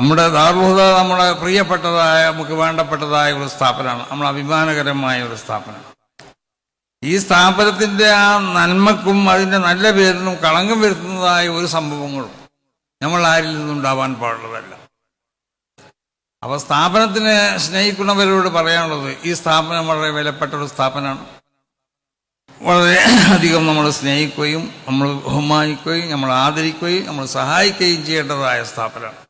നമ്മുടെ ദാർഹുദ നമ്മുടെ പ്രിയപ്പെട്ടതായ നമുക്ക് വേണ്ടപ്പെട്ടതായ ഒരു സ്ഥാപനമാണ്. നമ്മൾ അഭിമാനകരമായ ഒരു സ്ഥാപനം. ഈ സ്ഥാപനത്തിന്റെ ആ നന്മക്കും അതിന്റെ നല്ല പേരിനും കളങ്കം വരുത്തുന്നതായ ഒരു സംഭവങ്ങളും നമ്മൾ ആരിൽ നിന്നുണ്ടാവാൻ പാടുള്ളതല്ല. അപ്പൊ സ്ഥാപനത്തിനെ സ്നേഹിക്കുന്നവരോട് പറയാനുള്ളത് ഈ സ്ഥാപനം വളരെ വിലപ്പെട്ട ഒരു സ്ഥാപനമാണ്. വളരെ അധികം നമ്മൾ സ്നേഹിക്കുകയും നമ്മൾ ബഹുമാനിക്കുകയും നമ്മൾ ആദരിക്കുകയും നമ്മൾ സഹായിക്കുകയും ചെയ്യേണ്ടതായ സ്ഥാപനമാണ്.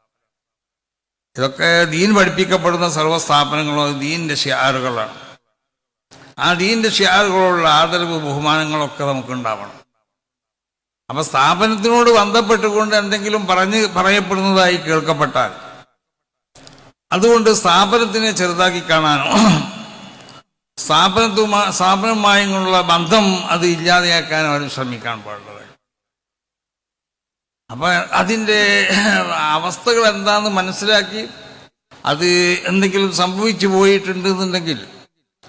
ഇതൊക്കെ ദീൻ പഠിപ്പിക്കപ്പെടുന്ന സർവ സ്ഥാപനങ്ങളും ദീനിന്റെ ഷിയാറുകളാണ്. ആ ദീനിന്റെ ഷിയാറുകളോടുള്ള ആദരവ് ബഹുമാനങ്ങളൊക്കെ നമുക്ക് ഉണ്ടാവണം അപ്പൊ സ്ഥാപനത്തിനോട് ബന്ധപ്പെട്ടുകൊണ്ട് എന്തെങ്കിലും പറഞ്ഞ് പറയപ്പെടുന്നതായി കേൾക്കപ്പെട്ടാൽ അതുകൊണ്ട് സ്ഥാപനത്തിനെ ചെറുതാക്കി കാണാനോ സ്ഥാപനത്തുമായി സ്ഥാപനവുമായുള്ള ബന്ധം അത് ഇല്ലാതെയാക്കാൻ അവർ ശ്രമിക്കാൻ പാടുള്ളത് അപ്പൊ അതിന്റെ അവസ്ഥകൾ എന്താണെന്ന് മനസ്സിലാക്കി അത് എന്തെങ്കിലും സംഭവിച്ചു പോയിട്ടുണ്ടെന്നുണ്ടെങ്കിൽ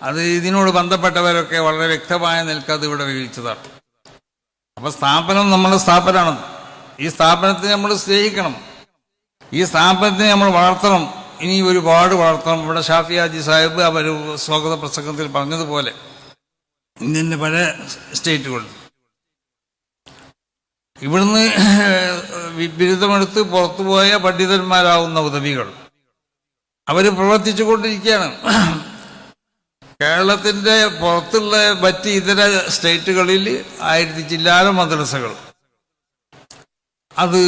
അത് ഇതിനോട് ബന്ധപ്പെട്ടവരൊക്കെ വളരെ വ്യക്തമായ നിൽക്കാതെ ഇവിടെ വിവരിച്ചതാണ്. അപ്പൊ സ്ഥാപനം നമ്മുടെ സ്ഥാപനമാണ്. ഈ സ്ഥാപനത്തെ നമ്മൾ സ്നേഹിക്കണം. ഈ സ്ഥാപനത്തിനെ നമ്മൾ വളർത്തണം. ഇനി ഒരുപാട് വളർത്തണം. ഇവിടെ ഷാഫി ഹാജി സാഹിബ് അവർ സ്വാഗത പ്രസംഗത്തിൽ പറഞ്ഞതുപോലെ ഇന്ത്യന്റെ പല സ്റ്റേറ്റുകളിൽ ഇവിടുന്ന് ബിരുദമെടുത്ത് പുറത്തുപോയ പണ്ഡിതന്മാരാവുന്ന ഉദവികൾ. അവർ പ്രവർത്തിച്ചു കൊണ്ടിരിക്കുകയാണ് കേരളത്തിന്റെ പുറത്തുള്ള മറ്റ് ഇതര സ്റ്റേറ്റുകളിൽ ആയിരത്തി ചില്ലാല മദ്രസകൾ. അത്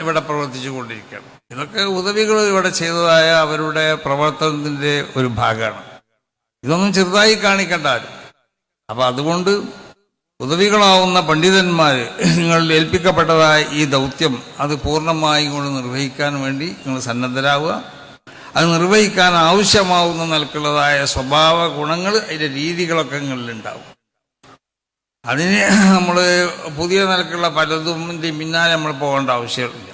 ഇവിടെ പ്രവർത്തിച്ചു കൊണ്ടിരിക്കുകയാണ് ഇതൊക്കെ ഉദവികൾ ഇവിടെ ചെയ്തതായ അവരുടെ പ്രവർത്തനത്തിന്റെ ഒരു ഭാഗമാണ്. ഇതൊന്നും ചെറുതായി കാണിക്കണ്ട ആരും. അപ്പം അതുകൊണ്ട് ഉദവികളാവുന്ന പണ്ഡിതന്മാർ നിങ്ങൾ ഏൽപ്പിക്കപ്പെട്ടതായ ഈ ദൗത്യം അത് പൂർണമായും കൊണ്ട് നിർവഹിക്കാൻ വേണ്ടി നിങ്ങൾ സന്നദ്ധരാവുക. അത് നിർവഹിക്കാൻ ആവശ്യമാവുന്ന നിലക്കുള്ളതായ സ്വഭാവ ഗുണങ്ങൾ അതിന്റെ രീതികളൊക്കെ നിങ്ങളിലുണ്ടാവും അതിന് നമ്മൾ പുതിയ നിലക്കുള്ള പലതും പിന്നാലെ നമ്മൾ പോകേണ്ട ആവശ്യമില്ല.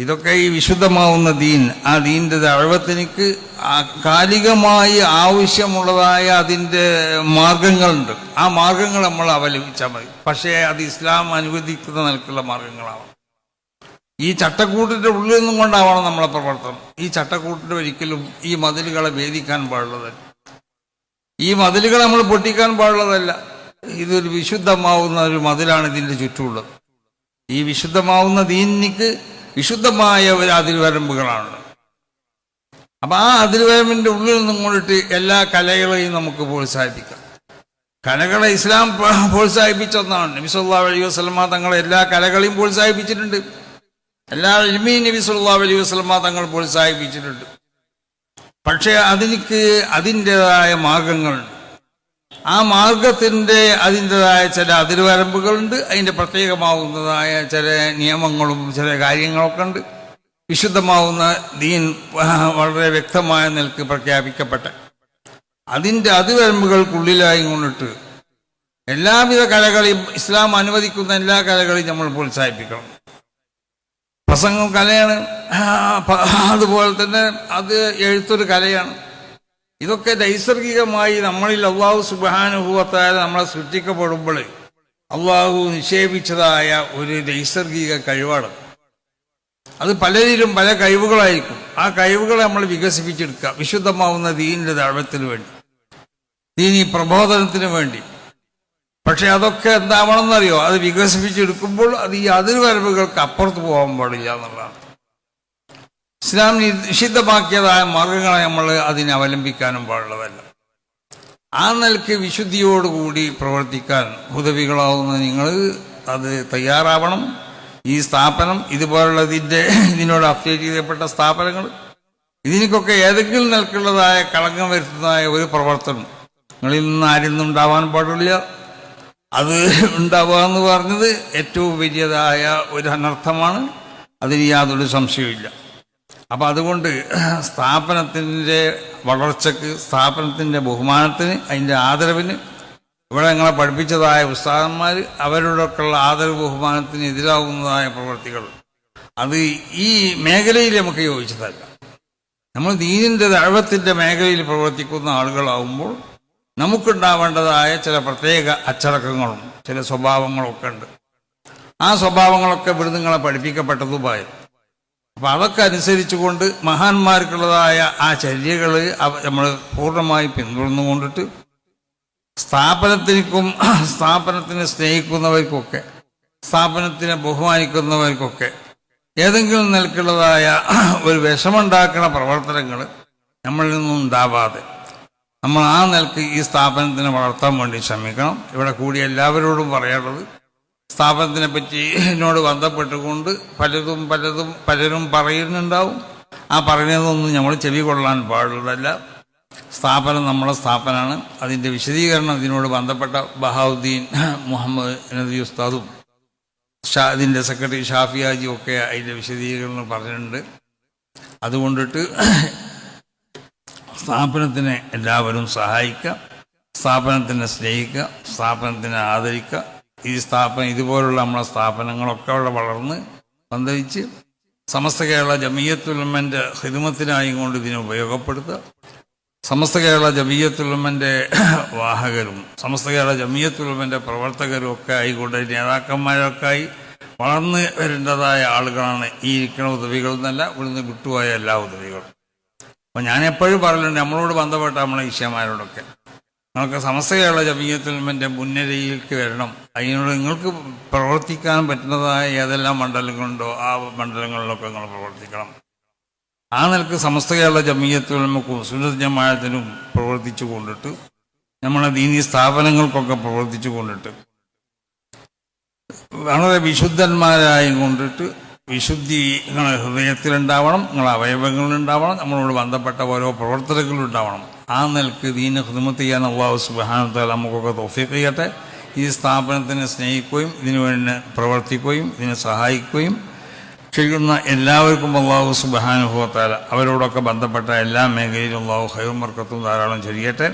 ഇതൊക്കെ ഈ വിശുദ്ധമാവുന്ന ദീൻ. ആ ദീന്റെ അഴവത്തിനിക്ക് കാലികമായി ആവശ്യമുള്ളതായ അതിന്റെ മാർഗങ്ങളുണ്ട്. ആ മാർഗങ്ങൾ നമ്മൾ അവലംബിച്ചാൽ മതി. പക്ഷേ അത് ഇസ്ലാം അനുവദിക്കുന്ന നിലക്കുള്ള മാർഗങ്ങളാവണം ഈ ചട്ടക്കൂട്ടിന്റെ ഉള്ളിൽ നിന്നും കൊണ്ടാവണം നമ്മളെ പ്രവർത്തനം. ഈ ചട്ടക്കൂട്ടിന്റെ ഒരിക്കലും ഈ മതിലുകളെ ഭേദിക്കാൻ പാടുള്ളതല്ല. ഈ മതിലുകൾ നമ്മൾ പൊട്ടിക്കാൻ പാടുള്ളതല്ല. ഇതൊരു വിശുദ്ധമാവുന്ന ഒരു മതിലാണ് ഇതിന്റെ ചുറ്റുമുള്ളത്. ഈ വിശുദ്ധമാവുന്ന ദീനിക്ക് വിശുദ്ധമായ ഒരു അതിർവരമ്പുകളാണ് അപ്പൊ ആ അതിർവരമ്പിന്റെ ഉള്ളിൽ നിന്നും കൊണ്ടിട്ട് എല്ലാ കലകളെയും നമുക്ക് പ്രോത്സാഹിപ്പിക്കാം. കലകളെ ഇസ്ലാം പ്ര- പ്രോത്സാഹിപ്പിച്ച ഒന്നാണ്. നബി സല്ലല്ലാഹു അലൈഹി വസല്ലമ തങ്ങളെ എല്ലാ കലകളെയും പ്രോത്സാഹിപ്പിച്ചിട്ടുണ്ട്. എല്ലാ ഇൽമീ നബി സല്ലല്ലാഹു അലൈഹി വസല്ലമ തങ്ങൾ പ്രോത്സാഹിപ്പിച്ചിട്ടുണ്ട്. പക്ഷേ അതിനിക്ക് അതിന്റെതായ മാർഗങ്ങളുണ്ട്. ആ മാർഗത്തിന്റെ അതിന്റെതായ ചില അതിരുവരമ്പുകളുണ്ട്. അതിന്റെ പ്രത്യേകമാവുന്നതായ ചില നിയമങ്ങളും ചില കാര്യങ്ങളൊക്കെ ഉണ്ട്. വിശുദ്ധമാവുന്ന ദീൻ വളരെ വ്യക്തമായ നിലയ്ക്ക് പ്രഖ്യാപിക്കപ്പെട്ട. അതിന്റെ അതിവരമ്പുകൾക്കുള്ളിലായി കൊണ്ടിട്ട് എല്ലാവിധ കലകളെയും ഇസ്ലാം അനുവദിക്കുന്ന എല്ലാ കലകളെയും നമ്മൾ പ്രോത്സാഹിപ്പിക്കണം. പ്രസംഗം കലയാണ്. അതുപോലെ തന്നെ അത് എഴുത്തൊരു കലയാണ്. ഇതൊക്കെ നൈസർഗികമായി നമ്മളിൽ അള്ളാഹു സുബാനുഭവത്തായ നമ്മളെ സൃഷ്ടിക്കപ്പെടുമ്പോൾ അള്ളാഹു നിക്ഷേപിച്ചതായ ഒരു നൈസർഗിക കഴിവാണ്. അത് പലരിലും പല കഴിവുകളായിരിക്കും. ആ കഴിവുകളെ നമ്മൾ വികസിപ്പിച്ചെടുക്കുക. വിശുദ്ധമാവുന്ന ദീനിന്റെ ദാഴ്വത്തിന് വേണ്ടി. ദീനി പ്രബോധനത്തിന് വേണ്ടി. പക്ഷെ അതൊക്കെ എന്താവണമെന്നറിയോ? അത് വികസിപ്പിച്ചെടുക്കുമ്പോൾ അത് ഈ അതിർവരവുകൾക്ക് അപ്പുറത്ത് പോകാൻ പാടില്ല എന്നുള്ളതാണ്. ഇസ്ലാം നിഷിദ്ധമാക്കിയതായ മാർഗങ്ങളെ നമ്മൾ അതിനെ അവലംബിക്കാനും പാടുള്ളതല്ല. ആ നിലയ്ക്ക് വിശുദ്ധിയോടുകൂടി പ്രവർത്തിക്കാൻ ഉദവികളാവുന്ന നിങ്ങൾ അത് തയ്യാറാവണം. ഈ സ്ഥാപനം ഇതുപോലുള്ളതിന്റെ ഇതിനോട് അപ്ഡേറ്റ് ചെയ്യപ്പെട്ട സ്ഥാപനങ്ങൾ ഇതിനൊക്കെ ഏതെങ്കിലും നിലക്കുള്ളതായ കളങ്കം വരുത്തുന്നതായ ഒരു പ്രവർത്തനം നിങ്ങളിൽ നിന്ന് നിന്നും ഉണ്ടാവാൻ പാടില്ല. അത് ഉണ്ടാവുക എന്ന് പറഞ്ഞത് ഏറ്റവും വലിയതായ ഒരു അനർത്ഥമാണ്. അതിന് യാതൊരു സംശയവുമില്ല. അപ്പം അതുകൊണ്ട് സ്ഥാപനത്തിന്റെ വളർച്ചക്ക് സ്ഥാപനത്തിന്റെ ബഹുമാനത്തിന് അതിന്റെ ആദരവിന് ഇവിടെ ഞങ്ങളെ പഠിപ്പിച്ചതായ ഉസ്താദന്മാർ അവരോടൊക്കെയുള്ള ആദരവ് ബഹുമാനത്തിന് എതിരാകുന്നതായ പ്രവർത്തികൾ. അത് ഈ മേഖലയിൽ നമുക്ക് യോജിച്ചതല്ല നമ്മൾ ദീനിന്റെ ദഴവത്തിന്റെ മേഖലയിൽ പ്രവർത്തിക്കുന്ന ആളുകളാവുമ്പോൾ നമുക്കുണ്ടാവേണ്ടതായ ചില പ്രത്യേക അച്ചടക്കങ്ങളും ചില സ്വഭാവങ്ങളൊക്കെ ഉണ്ട്. ആ സ്വഭാവങ്ങളൊക്കെ ഇവിടുന്ന് നിങ്ങളെ പഠിപ്പിക്കപ്പെട്ടതുമായി. അപ്പം അതൊക്കെ അനുസരിച്ചുകൊണ്ട് മഹാന്മാർക്കുള്ളതായ ആ ചര്യകൾ നമ്മൾ പൂർണമായി പിന്തുടർന്നുകൊണ്ടിട്ട് സ്ഥാപനത്തിനും സ്ഥാപനത്തിനെ സ്നേഹിക്കുന്നവർക്കൊക്കെ സ്ഥാപനത്തിനെ ബഹുമാനിക്കുന്നവർക്കൊക്കെ ഏതെങ്കിലും നിലക്കുള്ളതായ ഒരു വിഷമുണ്ടാക്കുന്ന പ്രവർത്തനങ്ങൾ നമ്മളിൽ നിന്നും ഉണ്ടാവാതെ നമ്മൾ ആ നിലയ്ക്ക് ഈ സ്ഥാപനത്തിനെ വളർത്താൻ വേണ്ടി ശ്രമിക്കണം. ഇവിടെ കൂടി എല്ലാവരോടും പറയാനുള്ളത് സ്ഥാപനത്തിനെ പറ്റി എന്നോട് ബന്ധപ്പെട്ടുകൊണ്ട് പലതും പലതും പലരും പറയുന്നുണ്ടാവും. ആ പറയുന്നതൊന്നും നമ്മൾ ചെവി കൊള്ളാൻ പാടുള്ളതല്ല. സ്ഥാപനം നമ്മളെ സ്ഥാപനമാണ്. അതിന്റെ വിശദീകരണം ഇതിനോട് ബന്ധപ്പെട്ട ബഹാവുദ്ദീൻ മുഹമ്മദ് നദി ഉസ്താദും ഷാ അതിന്റെ സെക്രട്ടറി ഷാഫിയാജിയും ഒക്കെ അതിന്റെ വിശദീകരണം പറഞ്ഞിട്ടുണ്ട്. അതുകൊണ്ടിട്ട് സ്ഥാപനത്തിനെ എല്ലാവരും സഹായിക്കുക സ്ഥാപനത്തിനെ സ്നേഹിക്കുക സ്ഥാപനത്തിനെ ആദരിക്കുക ഈ സ്ഥാപനം ഇതുപോലുള്ള നമ്മളെ സ്ഥാപനങ്ങളൊക്കെ അവിടെ വളർന്ന് പന്തവിച്ച് സമസ്ത കേരള ജമീയത്തുലമ്മന്റെ ഹിദമത്തിനായും കൊണ്ട് ഇതിനെ ഉപയോഗപ്പെടുത്തുക. സമസ്ത കേരള ജമീയത്തുലമ്മന്റെ വാഹകരും സമസ്ത കേരള ജമീയത്തുലമ്മന്റെ പ്രവർത്തകരും ഒക്കെ ആയിക്കൊണ്ട് നേതാക്കന്മാരൊക്കെ ആയി വളർന്ന് വരേണ്ടതായ ആളുകളാണ് ഈ ഇരിക്കണ ഉദവികൾ എന്നല്ല ഇവിടുന്ന് വിട്ടുപോയ എല്ലാ ഉദവികളും. അപ്പം ഞാൻ എപ്പോഴും പറയലുണ്ട് നമ്മളോട് ബന്ധപ്പെട്ട നമ്മളെ ഈശ്വമാരോടൊക്കെ നിങ്ങൾക്ക് സമസ്ത കേരള ജമീയത്തുലമ്മന്റെ മുൻനിരയിലേക്ക് വരണം. അതിനോട് നിങ്ങൾക്ക് പ്രവർത്തിക്കാൻ പറ്റുന്നതായ ഏതെല്ലാം മണ്ഡലങ്ങളുണ്ടോ ആ മണ്ഡലങ്ങളിലൊക്കെ നിങ്ങൾ പ്രവർത്തിക്കണം. ആ നിലയ്ക്ക് സമസ്ത കേരള നമുക്ക് സുന്നത്ത് ജമാഅത്തിനും പ്രവർത്തിച്ചു കൊണ്ടിട്ട് നമ്മളെ ദീനി സ്ഥാപനങ്ങൾക്കൊക്കെ പ്രവർത്തിച്ചു കൊണ്ടിട്ട് വളരെ വിശുദ്ധന്മാരായും കൊണ്ടിട്ട് വിശുദ്ധി നിങ്ങളെ ഹൃദയത്തിലുണ്ടാവണം നിങ്ങളെ അവയവങ്ങളിലുണ്ടാവണം നമ്മളോട് ബന്ധപ്പെട്ട ഓരോ പ്രവർത്തനങ്ങളുണ്ടാവണം ആ നിലയ്ക്ക് ദീന ഹൃദമത്ത് ചെയ്യാൻ അള്ളാഹു സുബാനത്താൽ നമുക്കൊക്കെ തോഫിക്ക് ചെയ്യട്ടെ. ഈ സ്ഥാപനത്തിനെ സ്നേഹിക്കുകയും ഇതിനുവേണ്ടി പ്രവർത്തിക്കുകയും ഇതിനെ സഹായിക്കുകയും ചെയ്യുന്ന എല്ലാവർക്കും അള്ളാഹു സുബാനുഭവത്താൽ അവരോടൊക്കെ ബന്ധപ്പെട്ട എല്ലാ മേഖലയിലും അള്ളാഹു ഹൈവർക്കത്തും ധാരാളം ചെയ്യട്ടെ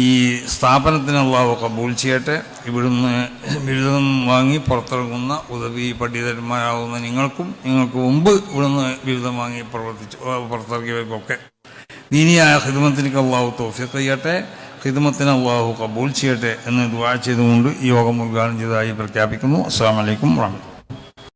ഈ സ്ഥാപനത്തിന് അള്ളാഹു കബൂൽ ചെയ്യട്ടെ. ഇവിടുന്ന് ബിരുദം വാങ്ങി പുറത്തിറങ്ങുന്ന ഉദവി പണ്ഡിതന്മാരാകുന്ന നിങ്ങൾക്കും നിങ്ങൾക്ക് മുമ്പ് ഇവിടുന്ന് ബിരുദം വാങ്ങി പ്രവർത്തിച്ചു പുറത്തിറങ്ങിയവർക്കൊക്കെ ദീനിയായ ഹിദ്മത്തിനൊക്കെ അള്ളാഹു തോഫിക്ക് ചെയ്യട്ടെ. ഹിദ്മത്തിന് അള്ളാഹു കബൂൾ ചെയ്യട്ടെ എന്ന് ദുവാ ചെയ്തുകൊണ്ട് ഈ യോഗം ഉദ്ഘാടനം ചെയ്തതായി പ്രഖ്യാപിക്കുന്നു. അസ്സാം വലൈക്കും വാഹമത്ത്